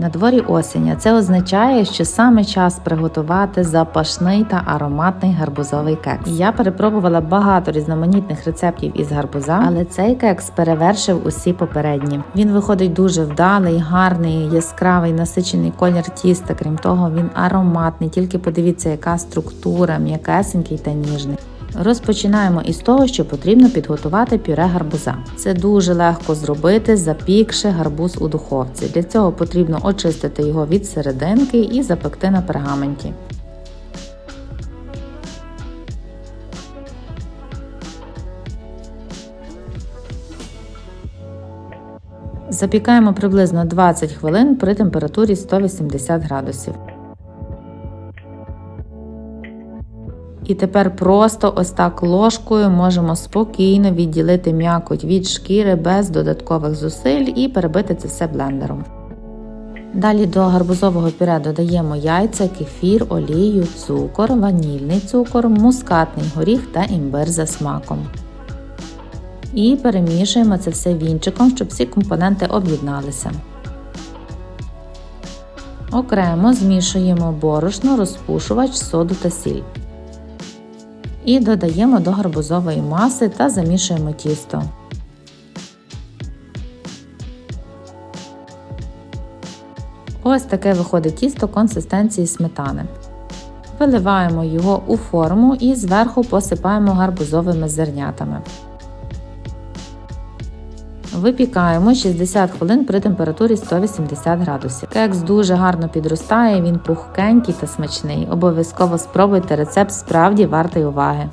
На дворі осінь, а це означає, що саме час приготувати запашний та ароматний гарбузовий кекс. Я перепробувала багато різноманітних рецептів із гарбуза, але цей кекс перевершив усі попередні. Він виходить дуже вдалий, гарний, яскравий, насичений колір тіста. Крім того, він ароматний. Тільки подивіться, яка структура, м'якесенький та ніжний. Розпочинаємо із того, що потрібно підготувати пюре гарбуза. Це дуже легко зробити, запікши гарбуз у духовці. Для цього потрібно очистити його від серединки і запекти на пергаменті. Запікаємо приблизно 20 хвилин при температурі 180 градусів. І тепер просто ось так ложкою можемо спокійно відділити м'якоть від шкіри без додаткових зусиль і перебити це все блендером. Далі до гарбузового пюре додаємо яйця, кефір, олію, цукор, ванільний цукор, мускатний горіх та імбир за смаком. І перемішуємо це все вінчиком, щоб всі компоненти об'єдналися. Окремо змішуємо борошно, розпушувач, соду та сіль. І додаємо до гарбузової маси та замішуємо тісто. Ось таке виходить тісто консистенції сметани. Виливаємо його у форму і зверху посипаємо гарбузовими зернятами. Випікаємо 60 хвилин при температурі 180 градусів. Кекс дуже гарно підростає, він пухкенький та смачний. Обов'язково спробуйте рецепт справді вартий уваги.